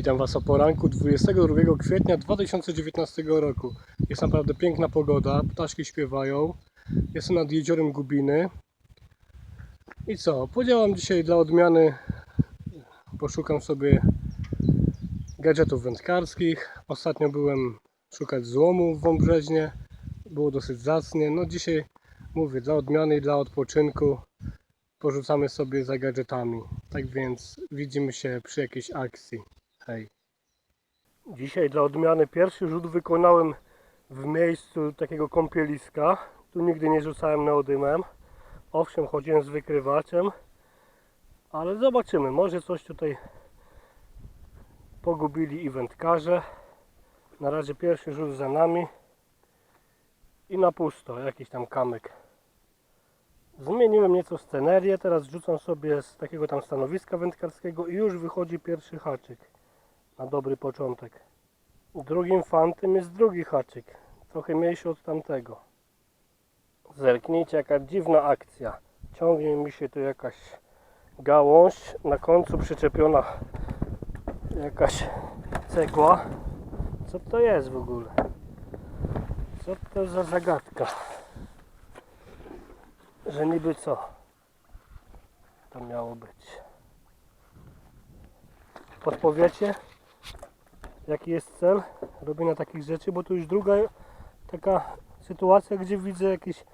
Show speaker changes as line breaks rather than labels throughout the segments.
Witam Was o poranku 22 kwietnia 2019 roku. Jest naprawdę piękna pogoda, ptaszki śpiewają. Jestem nad jeziorem Gubiny. I co? Podziałam dzisiaj dla odmiany. Poszukam sobie gadżetów wędkarskich. Ostatnio byłem szukać złomu w Wąbrzeźnie. Było dosyć zacnie. No dzisiaj mówię dla odmiany i dla odpoczynku. Porzucamy sobie za gadżetami. Tak więc widzimy się przy jakiejś akcji. Hej. Dzisiaj dla odmiany pierwszy rzut wykonałem w miejscu takiego kąpieliska. Tu nigdy nie rzucałem neodymem. Owszem, chodziłem z wykrywaczem, ale zobaczymy. Może coś tutaj pogubili i wędkarze. Na razie pierwszy rzut za nami i na pusto, jakiś tam kamyk. Zmieniłem nieco scenerię, teraz rzucam sobie z takiego tam stanowiska wędkarskiego i już wychodzi pierwszy haczyk na dobry początek. Drugim fantem jest drugi haczyk, trochę mniejszy od tamtego. Zerknijcie jaka dziwna akcja. Ciągnie mi się tu jakaś gałąź, na końcu przyczepiona jakaś cegła. Co to jest w ogóle? Co to za zagadka? Że niby co? To miało być. Podpowiecie? Jaki jest cel robienia takich rzeczy? Bo to już druga taka sytuacja, gdzie widzę jakiś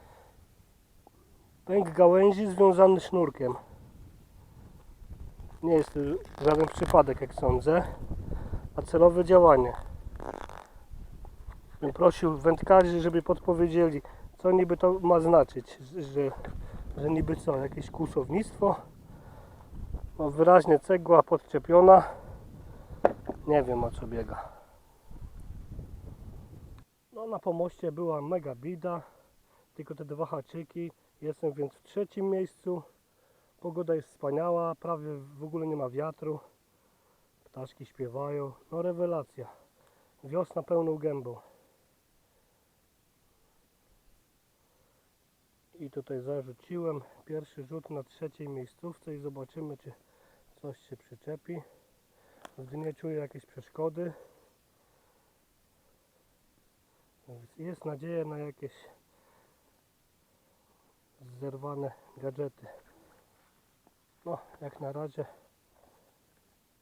pęk gałęzi związany sznurkiem. Nie jest to żaden przypadek, jak sądzę, a celowe działanie. Bym prosił wędkarzy, żeby podpowiedzieli, co niby to ma znaczyć, że, że niby co, jakieś kłusownictwo. No wyraźnie cegła podczepiona. Nie wiem o co biega. No na pomoście była mega bida, tylko te dwa haczyki. Jestem więc w trzecim miejscu. Pogoda jest wspaniała, prawie w ogóle nie ma wiatru. Ptaszki śpiewają. No rewelacja. Wiosna pełną gębą. I tutaj zarzuciłem pierwszy rzut na trzeciej miejscówce i zobaczymy czy coś się przyczepi. Nie czuję jakiejś przeszkody. Jest nadzieja na jakieś zerwane gadżety. No, jak na razie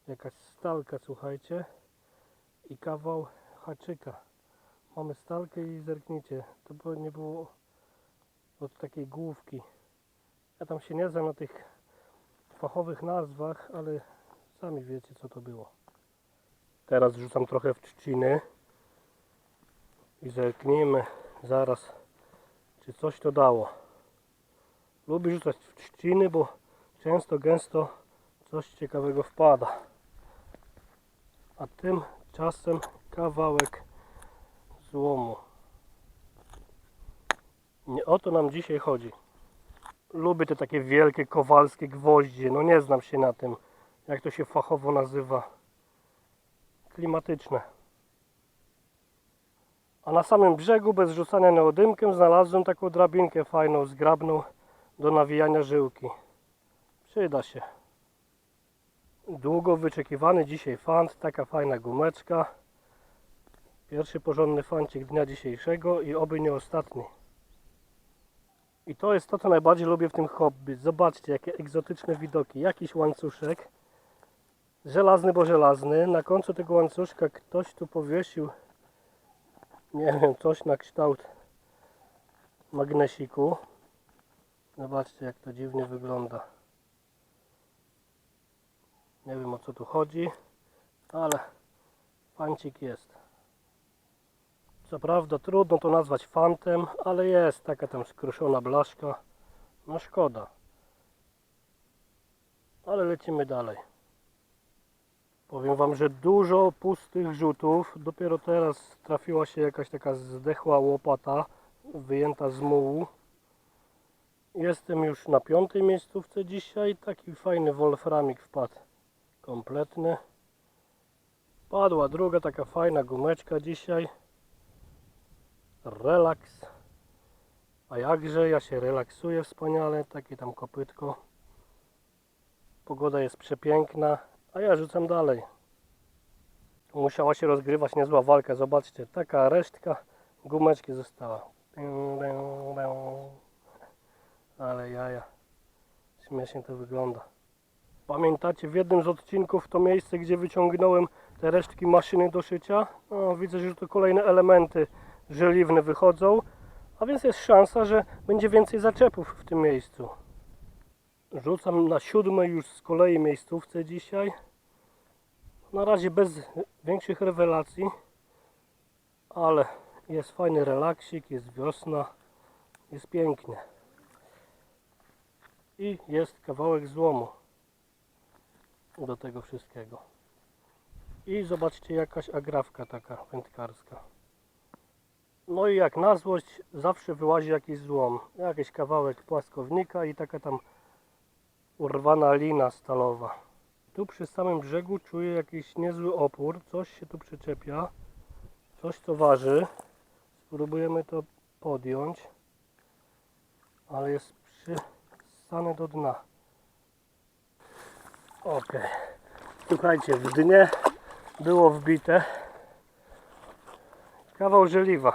jakaś stalka, słuchajcie, i kawał haczyka. Mamy stalkę i zerknijcie, to by nie było od takiej główki. Ja tam się nie znam na tych fachowych nazwach, ale sami wiecie co to było. Teraz rzucam trochę w trzciny i zerknijmy zaraz, czy coś to dało. Lubię rzucać w trzciny, bo często, gęsto coś ciekawego wpada. A tymczasem kawałek złomu. Nie o to nam dzisiaj chodzi. Lubię te takie wielkie kowalskie gwoździe. No nie znam się na tym, jak to się fachowo nazywa. Klimatyczne. A na samym brzegu, bez rzucania neodymkiem, znalazłem taką drabinkę fajną, zgrabną do nawijania żyłki. Przyda się. Długo wyczekiwany dzisiaj fant, taka fajna gumeczka. Pierwszy porządny fancik dnia dzisiejszego i oby nie ostatni. I to jest to, co najbardziej lubię w tym hobby. Zobaczcie, jakie egzotyczne widoki. Jakiś łańcuszek. Żelazny, bo żelazny. Na końcu tego łańcuszka ktoś tu powiesił, nie wiem, coś na kształt magnesiku. Zobaczcie, jak to dziwnie wygląda. Nie wiem, o co tu chodzi, ale fancik jest. Co prawda trudno to nazwać fantem, ale jest taka tam skruszona blaszka. No szkoda. Ale lecimy dalej. Powiem Wam, że dużo pustych rzutów. Dopiero teraz trafiła się jakaś taka zdechła łopata wyjęta z mułu. Jestem już na piątej miejscówce dzisiaj. Taki fajny wolframik wpadł. Kompletny. Padła druga taka fajna gumeczka dzisiaj relaks. A jakże ja się relaksuję wspaniale, takie tam kopytko. Pogoda jest przepiękna, a ja rzucam dalej. Musiała się rozgrywać niezła walka. Zobaczcie, taka resztka gumeczki została. Ale jaja. Śmiesznie to wygląda. Pamiętacie w jednym z odcinków to miejsce, gdzie wyciągnąłem te resztki maszyny do szycia? No, widzę, że tu kolejne elementy żeliwne wychodzą, a więc jest szansa, że będzie więcej zaczepów w tym miejscu. Rzucam na siódmej już z kolei miejscówce dzisiaj. Na razie bez większych rewelacji, ale jest fajny relaksik, jest wiosna, jest pięknie. I jest kawałek złomu do tego wszystkiego. I zobaczcie jakaś agrawka taka wędkarska. No i jak na złość zawsze wyłazi jakiś złom. Jakiś kawałek płaskownika i taka tam urwana lina stalowa. Tu przy samym brzegu czuję jakiś niezły opór. Coś się tu przyczepia. Coś co waży. Spróbujemy to podjąć. Ale jest przysane do dna. Ok. Słuchajcie, w dnie było wbite kawał żeliwa.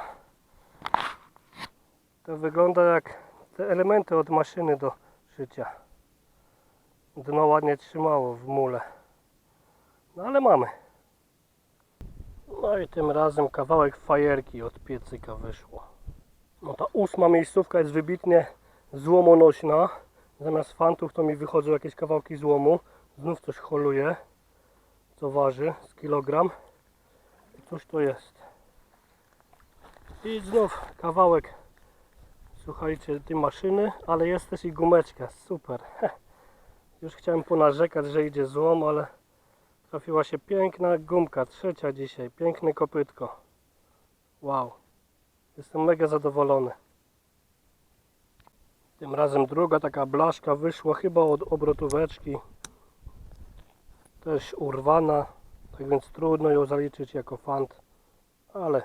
To wygląda jak te elementy od maszyny do szycia. Dno ładnie trzymało w mule. No ale mamy. No i tym razem kawałek fajerki od piecyka wyszło. No ta ósma miejscówka jest wybitnie złomonośna. Zamiast fantów to mi wychodzą jakieś kawałki złomu. Znów coś holuje. Co waży z kilogram. I cóż to jest. I znów kawałek słuchajcie tej maszyny, ale jest też i gumeczka. Super. Już chciałem ponarzekać, że idzie złom, ale trafiła się piękna gumka, trzecia dzisiaj, piękne kopytko. Wow. Jestem mega zadowolony. Tym razem druga taka blaszka wyszła chyba od obrotóweczki. Też urwana, tak więc trudno ją zaliczyć jako fant, ale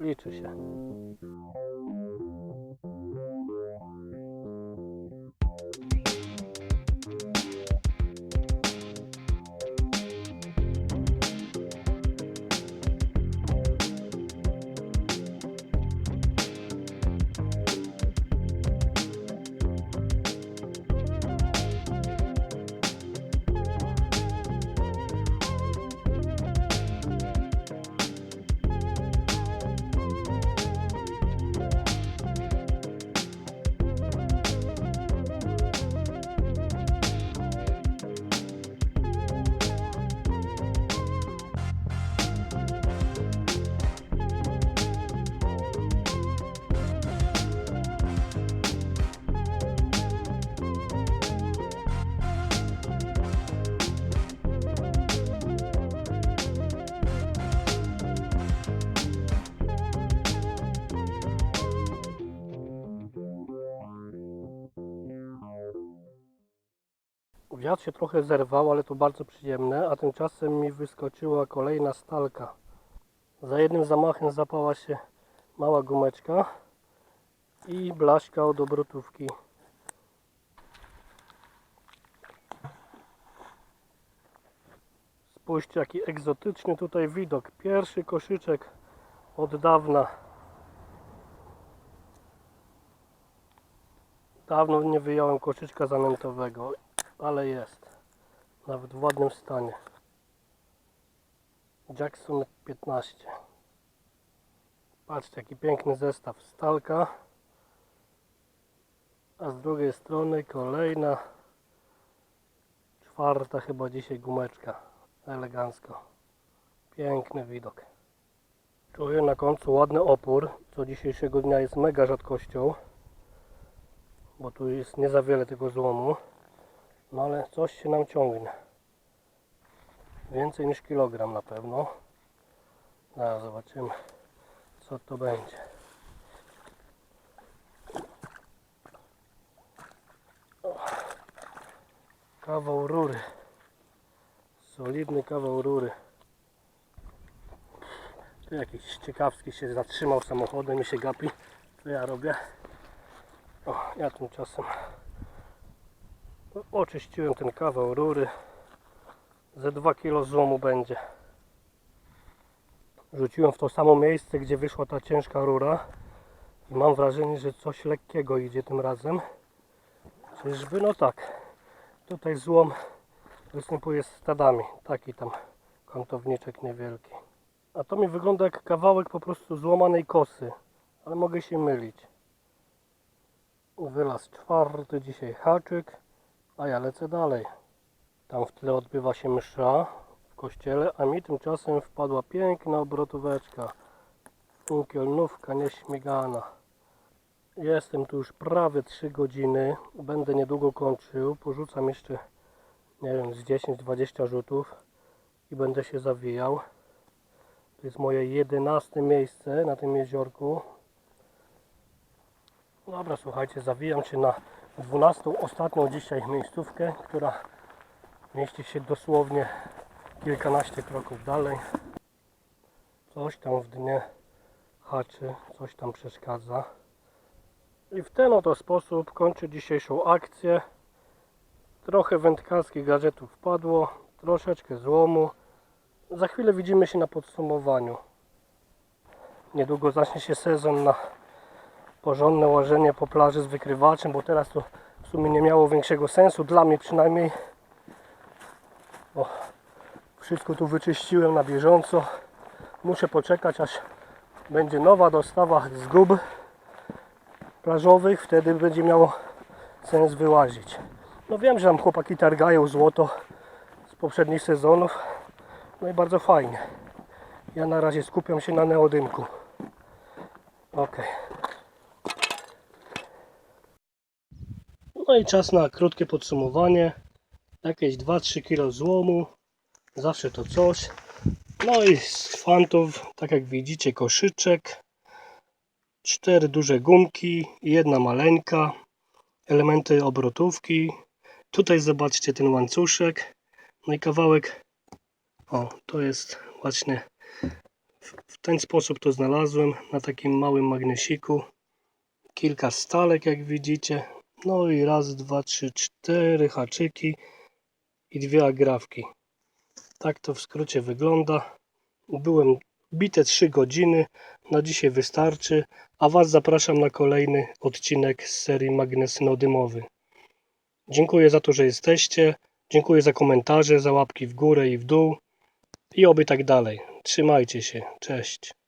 liczy się. Wiatr się trochę zerwał, ale to bardzo przyjemne, a tymczasem mi wyskoczyła kolejna stalka. Za jednym zamachem zapała się mała gumeczka i blaszka od obrotówki. Spójrzcie jaki egzotyczny tutaj widok. Pierwszy koszyczek od dawna. Dawno nie wyjąłem koszyczka zanętowego ale jest. Nawet w ładnym stanie. Jackson 15. Patrzcie, jaki piękny zestaw. Stalka. A z drugiej strony kolejna. Czwarta chyba dzisiaj gumeczka. Elegancko. Piękny widok. Czuję na końcu ładny opór, co dzisiejszego dnia jest mega rzadkością. Bo tu jest nie za wiele tego złomu. No ale coś się nam ciągnie. Więcej niż kilogram na pewno. Zaraz zobaczymy co to będzie. Kawał rury. Solidny kawał rury. Tu jakiś ciekawski się zatrzymał samochodem i się gapi. Co ja robię? O, ja tymczasem Oczyściłem ten kawał rury. Ze 2 kg złomu będzie. rzuciłem w to samo miejsce, gdzie wyszła ta ciężka rura i mam wrażenie, że coś lekkiego idzie tym razem. Czyżby? No tak. Tutaj złom występuje stadami. Taki tam kątowniczek niewielki. A to mi wygląda jak kawałek po prostu złamanej kosy. Ale mogę się mylić. Wylaz czwarty, dzisiaj haczyk, a ja lecę dalej. Tam w tle odbywa się msza w kościele, a mi tymczasem wpadła piękna obrotóweczka. Unkielnówka nieśmigana. Jestem tu już prawie 3 godziny. Będę niedługo kończył. Porzucam jeszcze, nie wiem, z 10-20 rzutów i będę się zawijał. To jest moje 11 miejsce na tym jeziorku. Dobra, słuchajcie, zawijam się na 12 ostatnią dzisiaj miejscówkę, która mieści się dosłownie kilkanaście kroków dalej. Coś tam w dnie haczy, coś tam przeszkadza. I w ten oto sposób kończę dzisiejszą akcję. Trochę wędkarskich gadżetów wpadło, troszeczkę złomu. Za chwilę widzimy się na podsumowaniu. Niedługo zacznie się sezon na porządne łażenie po plaży z wykrywaczem, bo teraz to w sumie nie miało większego sensu, dla mnie przynajmniej. Bo wszystko tu wyczyściłem na bieżąco. Muszę poczekać aż będzie nowa dostawa zgub plażowych, wtedy będzie miało sens wyłazić. No wiem, że tam chłopaki targają złoto z poprzednich sezonów. No i bardzo fajnie. Ja na razie skupiam się na neodynku. Ok. No i czas na krótkie podsumowanie. Jakieś 2-3 kg złomu. Zawsze to coś. No i z fantów, tak jak widzicie, koszyczek. Cztery duże gumki, jedna maleńka. Elementy obrotówki. Tutaj zobaczcie ten łańcuszek. No i kawałek. O, to jest właśnie w, ten sposób to znalazłem na takim małym magnesiku. Kilka stalek, jak widzicie. No i raz, dwa, trzy, cztery haczyki i dwie agrawki. Tak to w skrócie wygląda. Byłem bite 3 godziny. Na dzisiaj wystarczy. A Was zapraszam na kolejny odcinek z serii magnesynodymowy. Dziękuję za to, że jesteście. Dziękuję za komentarze, za łapki w górę i w dół. I oby tak dalej. Trzymajcie się. Cześć.